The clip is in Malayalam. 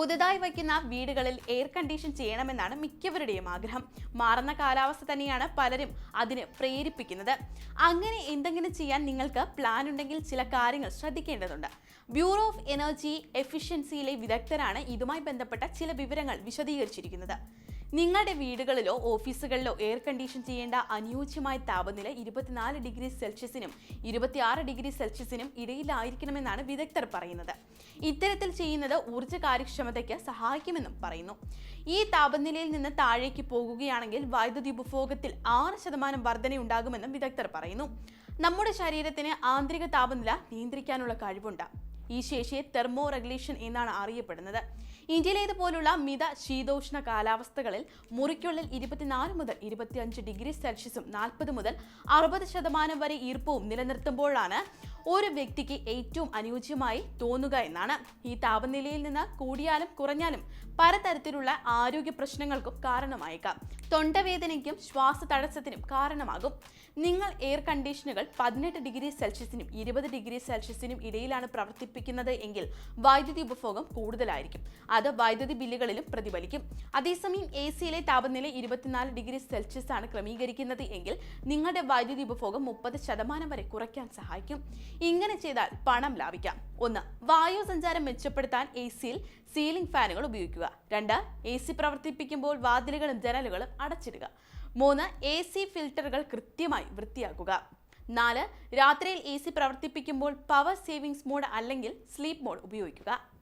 പുതുതായി വയ്ക്കുന്ന വീടുകളിൽ എയർ കണ്ടീഷൻ ചെയ്യണമെന്നാണ് മിക്കവരുടെയും ആഗ്രഹം. മാറുന്ന കാലാവസ്ഥ തന്നെയാണ് പലരും അതിന് പ്രേരിപ്പിക്കുന്നത്. അങ്ങനെ എന്തെങ്കിലും ചെയ്യാൻ നിങ്ങൾക്ക് പ്ലാൻ ഉണ്ടെങ്കിൽ ചില കാര്യങ്ങൾ ശ്രദ്ധിക്കേണ്ടതുണ്ട്. ബ്യൂറോ ഓഫ് എനർജി എഫിഷ്യൻസിയിലെ വിദഗ്ധരാണ് ഇതുമായി ബന്ധപ്പെട്ട ചില വിവരങ്ങൾ വിശദീകരിച്ചിരിക്കുന്നത്. നിങ്ങളുടെ വീടുകളിലോ ഓഫീസുകളിലോ എയർ കണ്ടീഷൻ ചെയ്യേണ്ട അനുയോജ്യമായ താപനില ഇരുപത്തിനാല് ഡിഗ്രി സെൽഷ്യസിനും ഇരുപത്തിയാറ് ഡിഗ്രി സെൽഷ്യസിനും ഇടയിലായിരിക്കണമെന്നാണ് വിദഗ്ധർ പറയുന്നത്. ഇത്തരത്തിൽ ചെയ്യുന്നത് ഊർജ കാര്യക്ഷമതയ്ക്ക് സഹായിക്കുമെന്നും പറയുന്നു. ഈ താപനിലയിൽ നിന്ന് താഴേക്ക് പോകുകയാണെങ്കിൽ വൈദ്യുതി ഉപഭോഗത്തിൽ ആറ് ശതമാനം വർധനയുണ്ടാകുമെന്നും വിദഗ്ധർ പറയുന്നു. നമ്മുടെ ശരീരത്തിന് ആന്തരിക താപനില നിയന്ത്രിക്കാനുള്ള കഴിവുണ്ട്. ഈ ശേഷിയെ തെർമോ റെഗുലേഷൻ എന്നാണ് അറിയപ്പെടുന്നത്. ഇന്ത്യയിലേതുപോലുള്ള മിത ശീതോഷ്ണ കാലാവസ്ഥകളിൽ മുറിക്കുള്ളിൽ ഇരുപത്തിനാല് മുതൽ ഇരുപത്തിയഞ്ച് ഡിഗ്രി സെൽഷ്യസും നാൽപ്പത് മുതൽ അറുപത് ശതമാനം വരെ ഈർപ്പവും നിലനിർത്തുമ്പോഴാണ് ഒരു വ്യക്തിക്ക് ഏറ്റവും അനുയോജ്യമായി തോന്നുക എന്നാണ്. ഈ താപനിലയിൽ നിന്ന് കൂടിയാലും കുറഞ്ഞാലും പലതരത്തിലുള്ള ആരോഗ്യ പ്രശ്നങ്ങൾക്കും കാരണമായേക്കാം. തൊണ്ടവേദനയ്ക്കും ശ്വാസ തടസ്സത്തിനും കാരണമാകും. നിങ്ങൾ എയർ കണ്ടീഷനുകൾ പതിനെട്ട് ഡിഗ്രി സെൽഷ്യസിനും ഇരുപത് ഡിഗ്രി സെൽഷ്യസിനും ഇടയിലാണ് പ്രവർത്തിപ്പിക്കുന്നത് എങ്കിൽ വൈദ്യുതി ഉപഭോഗം കൂടുതലായിരിക്കും. അത് വൈദ്യുതി ബില്ലുകളിലും പ്രതിഫലിക്കും. അതേസമയം എ സിയിലെ താപനില ഇരുപത്തിനാല് ഡിഗ്രി സെൽഷ്യസ് ആണ് ക്രമീകരിക്കുന്നത് എങ്കിൽ നിങ്ങളുടെ വൈദ്യുതി ഉപഭോഗം മുപ്പത് ശതമാനം വരെ കുറയ്ക്കാൻ സഹായിക്കും. ഇങ്ങനെ ചെയ്താൽ പണം ലാഭിക്കാം. ഒന്ന് വായു സഞ്ചാരം മെച്ചപ്പെടുത്താൻ എ സിയിൽ സീലിംഗ് ഫാനുകൾ ഉപയോഗിക്കുക. രണ്ട് എ സി പ്രവർത്തിപ്പിക്കുമ്പോൾ വാതിലുകളും ജനലുകളും അടച്ചിടുക. മൂന്ന് എ സി ഫിൽറ്ററുകൾ കൃത്യമായി വൃത്തിയാക്കുക. നാല് രാത്രിയിൽ എ സി പ്രവർത്തിപ്പിക്കുമ്പോൾ പവർ സേവിങ്സ് മോഡ് അല്ലെങ്കിൽ സ്ലീപ്പ് മോഡ് ഉപയോഗിക്കുക.